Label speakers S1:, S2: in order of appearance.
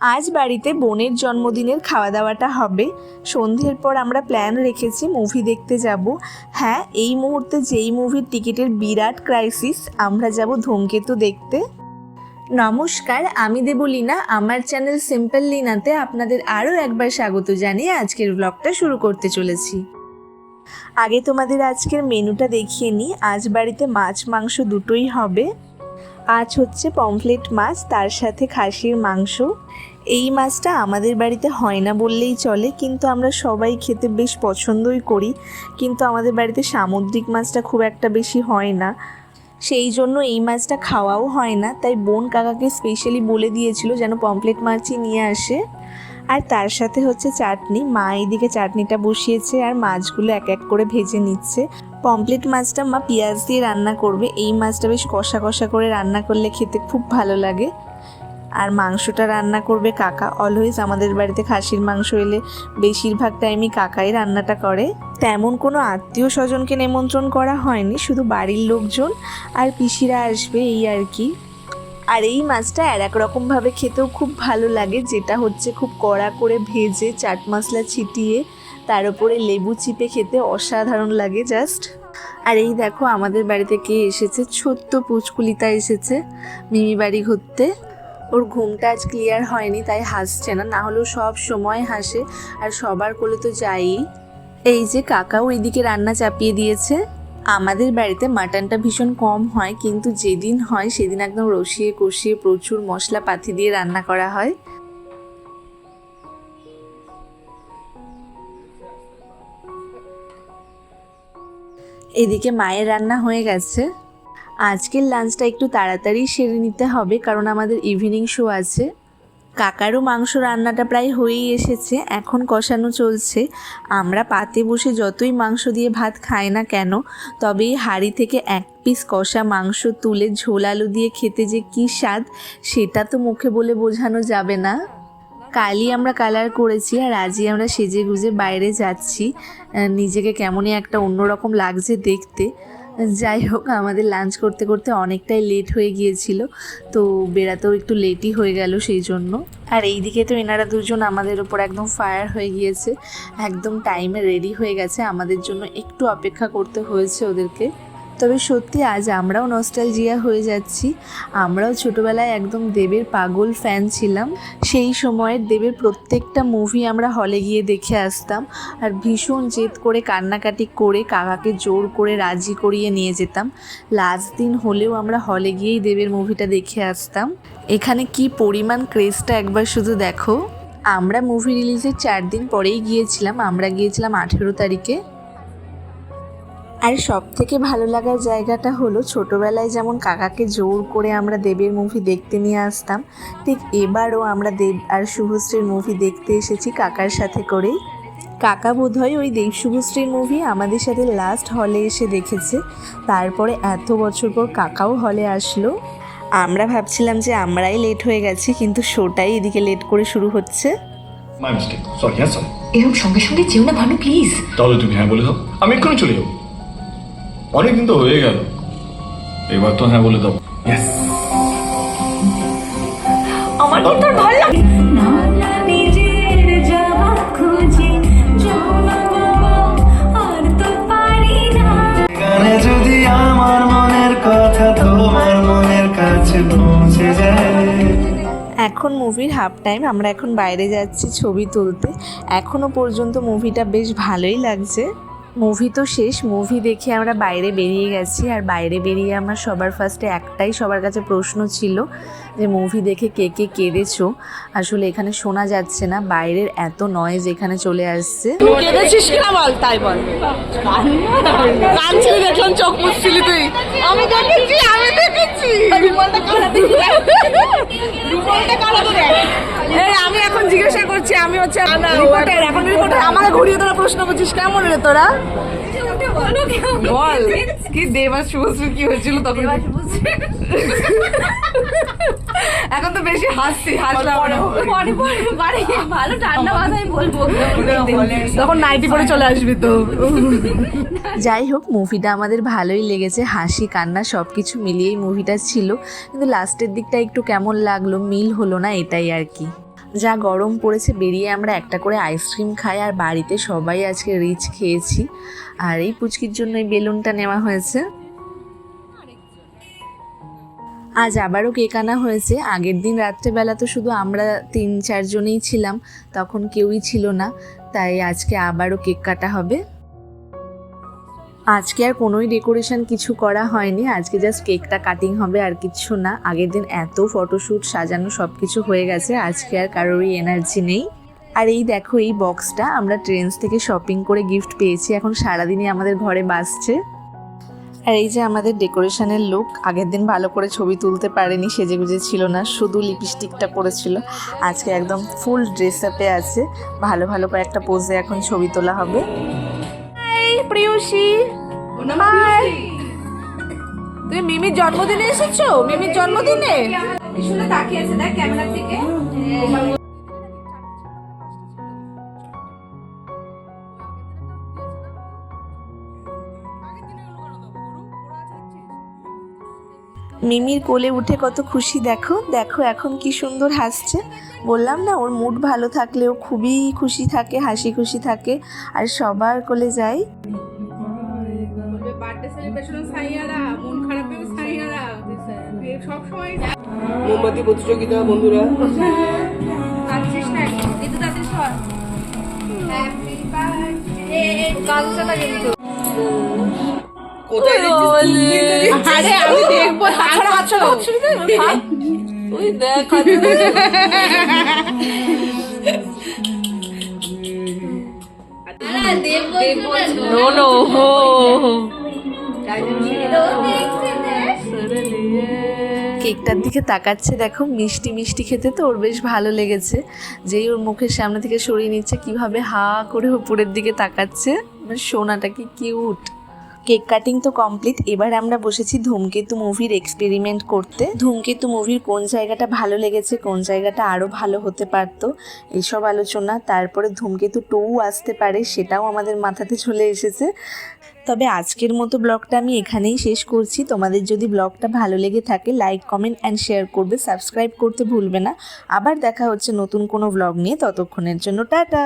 S1: আজ বাড়িতে বোনের জন্মদিনের খাওয়া দাওয়াটা হবে। সন্ধ্যের পর আমরা প্ল্যান রেখেছি মুভি দেখতে যাব। হ্যাঁ এই মুহূর্তে যেই মুভির টিকিটের বিরাট ক্রাইসিস আমরা যাব ধূমকেতু দেখতে। নমস্কার, আমি দেবলীনা। আমার চ্যানেল সিম্পল লিনাতে আপনাদের আরও একবার স্বাগত জানিয়ে আজকের ব্লগটা শুরু করতে চলেছি। আগে তোমাদের আজকের মেনুটা দেখিয়ে নিই। আজ বাড়িতে মাছ মাংস দুটোই হবে। আজ হচ্ছে পমফ্লেট মাছ, তার সাথে খাসির মাংস। এই মাছটা আমাদের বাড়িতে হয় না বললেই চলে, কিন্তু আমরা সবাই খেতে বেশ পছন্দই করি। কিন্তু আমাদের বাড়িতে সামুদ্রিক মাছটা খুব একটা বেশি হয় না। সেই জন্য এই মাছটা খাওয়াও হয় না, তাই বোন কাকাকে স্পেশালি বলে দিয়েছিল যেন পমফ্লেট মাছই নিয়ে আসে। আর তার সাথে হচ্ছে চাটনি, মা এইদিকে চাটনিটা বসিয়েছে আর মাছগুলো এক এক করে ভেজে নিচ্ছে। পমপ্লেট মাছটা মা পেঁয়াজ দিয়ে রান্না করবে। এই মাছটা বেশ কষা কষা করে রান্না করলে খেতে খুব ভালো লাগে। আর মাংসটা রান্না করবে কাকা। অলওয়েজ আমাদের বাড়িতে খাসির মাংস এলে বেশিরভাগ টাইমই কাকাই রান্নাটা করে। তেমন কোনো আত্মীয় স্বজনকে নিমন্ত্রণ করা হয়নি, শুধু বাড়ির লোকজন আর পিসিরা আসবে এই আর কি। আর এই মাছটা আর এক রকমভাবে খেতেও খুব ভালো লাগে, যেটা হচ্ছে খুব কড়া করে ভেজে চাট মশলা ছিটিয়ে তার উপরে লেবু চিপে খেতে অসাধারণ লাগে জাস্ট আর এই দেখো, আমাদের বাড়িতে কে এসেছে? ছোট্ট পুচকুলিতা এসেছে মিমি বাড়ি ঘুরতে। ওর ঘুমটা আজ ক্লিয়ার হয়নি, তাই হাসছে না। না হলেও সব সময় হাসে, আর সবার কোলে তো যাই এই যে কাকাও এইদিকে রান্না চাপিয়ে দিয়েছে। আমাদের বাড়িতে মাটনটা ভীষণ কম হয়, কিন্তু যেদিন হয়, সেদিন একদম রসিয়ে কষিয়ে প্রচুর মশলা পাতি দিয়ে রান্না করা হয়। এদিকে মায়ের রান্না হয়ে গেছে। আজকের লাঞ্চটা একটু তাড়াতাড়ি সেরে নিতে হবে কারণ আমাদের ইভিনিং শো আছে। কাকারও মাংস রান্নাটা প্রায় হয়েই এসেছে, এখন কষানো চলছে। আমরা পাতে বসে যতই মাংস দিয়ে ভাত খাই না কেন, তবে এই হাঁড়ি থেকে এক পিস কষা মাংস তুলে ঝোল আলু দিয়ে খেতে যে কী স্বাদ, সেটা তো মুখে বলে বোঝানো যাবে না। কালই আমরা কালার করেছি আর আজই আমরা সেজে গুজে বাইরে যাচ্ছি। নিজেকে কেমনই একটা অন্যরকম লাগছে দেখতে। যাই হোক, আমাদের লাঞ্চ করতে করতে অনেকটাই লেট হয়ে গিয়েছিল, তো বেড়াতেও একটু লেটই হয়ে গেল সেই জন্য। আর এই দিকে তো এনারা দুজন আমাদের ওপর একদম ফায়ার হয়ে গিয়েছে, একদম টাইমে রেডি হয়ে গেছে। আমাদের জন্য একটু অপেক্ষা করতে হয়েছে ওদেরকে। তবে সত্যি আজ আমরাও নস্টালজিয়া হয়ে যাচ্ছি। আমরাও ছোটবেলায় একদম দেবের পাগল ফ্যান ছিলাম। সেই সময়ের দেবের প্রত্যেকটা মুভি আমরা হলে গিয়ে দেখে আসতাম। আর ভীষণ জেদ করে, কান্নাকাটি করে, কাকাকে জোর করে রাজি করিয়ে নিয়ে যেতাম। লাস্ট দিন হলেও আমরা হলে গিয়েই দেবের মুভিটা দেখে আসতাম। এখানে কি পরিমাণ ক্রেজটা একবার শুধু দেখো। আমরা মুভি রিলিজের চার দিন পরেই গিয়েছিলাম। আমরা গিয়েছিলাম আঠেরো তারিখে। আর সব থেকে ভালো লাগার জায়গাটা হলো ছোটোবেলায় যেমন কাকাকে জোর করে আমরা দেবের মুভি দেখতে নিয়ে আসতাম ঠিক এবারও আমরা দেব আর শুভশ্রীর মুভি দেখতে এসেছি কাকার সাথে করেই। কাকা বোধহয় ওই দেব শুভশ্রীর মুভি আমাদের সাথে লাস্ট হলে এসে দেখেছে তারপরে এত বছর পর কাকাও হলে আসলো। আমরা ভাবছিলাম যে আমরাই লেট হয়ে গেছি কিন্তু শোটাই এদিকে লেট করে শুরু হচ্ছে।
S2: হ্যাঁ
S3: এরকম সঙ্গে সঙ্গে যেও না ভানু প্লিজ
S2: তাহলে তুমি হ্যাঁ বলে দাও। আমি এক্ষুনি চলে যাব। অনেকদিন তো হয়ে গেল। এবার তো হ্যাঁ বলে দাও।
S3: আমার কিন্তু আর ভালো লাগে
S4: যদি আমার মনের কথা তোমার মনের কাছে পৌঁছে যায়।
S1: এখন মুভির হাফ টাইম আমরা এখন বাইরে যাচ্ছি ছবি তুলতে। এখনও পর্যন্ত মুভিটা বেশ ভালোই লাগছে। মুভি তো শেষ। মুভি দেখে আমরা বাইরে বেরিয়ে গেছি আর বাইরে বেরিয়ে আমার সবার ফার্স্টে একটাই সবার কাছে প্রশ্ন ছিল যে মুভি দেখে কে কে কেঁদেছো? আসলে এখানে শোনা যাচ্ছে না। বাইরের এত নয়েজ এখানে চলে আসছে।
S5: বল? তাই বল। তুই রুমালটা কালাতে রুমালটা কালাতে দেখ এই আমি এখন জিজ্ঞাসা করছি আমি হচ্ছে রিপোর্টার এখন রিপোর্টার আমাকে ঘুরিয়ে তোরা প্রশ্ন করছিস কেমন রে তোরা? বল কি দেবাস শুভশ্রী কি হয়েছিল তখন? এখন তো বেশি হাসছি হাসলাম
S3: পরে পরে পরে ভালো ঠান্ডা মাথায় বলব।
S5: তখন নাইটি পরে চলে আসবি তো।
S1: যাই হোক মুভিটা আমাদের ভালোই লেগেছে হাসি কান্না সব কিছু মিলিয়েই মুভিটা ছিল। কিন্তু লাস্টের দিকটা একটু কেমন লাগল মিল হলো না এটাই আর কি। যা গরম পড়েছে বেরিয়ে আমরা একটা করে আইসক্রিম খাই আর বাড়িতে সবাই আজকে রিচ খেয়েছি। আর এই পুচকির জন্য এই বেলুনটা নেওয়া হয়েছে। আজ আবারও কেক আনা হয়েছে। আগের দিন রাত্রেবেলা তো শুধু আমরা তিন চারজনেই ছিলাম, তখন কেউই ছিল না। তাই আজকে আবারও কেক কাটা হবে। আজকে আর কোনোই ডেকোরেশন কিছু করা হয়নি। আজকে জাস্ট কেকটা কাটিং হবে, আর কিছু না। আগের দিন এত ফটোশ্যুট সাজানো সব কিছু হয়ে গেছে, আজকে আর কারোরই এনার্জি নেই। আর এই দেখো, এই বক্সটা আমরা ট্রেন্স থেকে শপিং করে গিফট পেয়েছি। এখন সারাদিনই আমাদের ঘরে বাসছে আর এই যে আমাদের ডেকোরেশনের লুক আগের দিন ভালো করে ছবি তুলতে পারেনি, সেজে গুজে ছিল না, শুধু লিপস্টিকটা পরেছিল। আজকে একদম ফুল ড্রেস আপে আছে। ভালো ভালো কয়েকটা পোজে এখন ছবি তোলা হবে।
S5: প্রিয়সী। তুমি মিমির জন্মদিনে এসেছ? মিমির জন্মদিনে?
S3: দেখ
S1: মিমির কোলে উঠে কত খুশি দেখো দেখো এখন কি সুন্দর হাসছে। বললাম না ওর মুড ভালো থাকলে ও খুবই খুশি থাকে হাসি খুশি থাকে আর সবার কোলে যায়
S5: মন
S6: মোমবাতি প্রতিযোগিতা বন্ধুরা।
S3: কিন্তু তাদের সর হ্যাপি বার্থডে কালকে না কিন্তু
S6: কোথায়
S5: আরে আমি দেখব। তাছাড়া হাত ছড়া হাত ছড়া
S6: ওই দেখ
S3: নো
S5: নো
S1: কেকটার দিকে তাকাচ্ছে দেখো মিষ্টি মিষ্টি খেতে তো ওর বেশ ভালো লেগেছে। যেই ওর মুখের সামনে থেকে সরিয়ে নিচ্ছে কীভাবে হা করে উপরের দিকে তাকাচ্ছে। আমার সোনাটা কি কিউট কেক কাটিং তো কমপ্লিট। এবার আমরা বসেছি ধূমকেতু মুভির এক্সপেরিমেন্ট করতে। ধূমকেতু মুভির কোন জায়গাটা ভালো লেগেছে, কোন জায়গাটা আরও ভালো হতে পারতো এইসব আলোচনা। তারপরে ধূমকেতু টু আসতে পারে, সেটাও আমাদের মাথাতে চলে এসেছে। তবে আজকের মতো ব্লগটা আমি এখানেই শেষ করছি। তোমাদের যদি ব্লগটা ভালো লেগে থাকে লাইক কমেন্ট অ্যান্ড শেয়ার করবে। সাবস্ক্রাইব করতে ভুলবে না। আবার দেখা হচ্ছে নতুন কোনো ব্লগ নিয়ে। ততক্ষণের জন্য টাটা!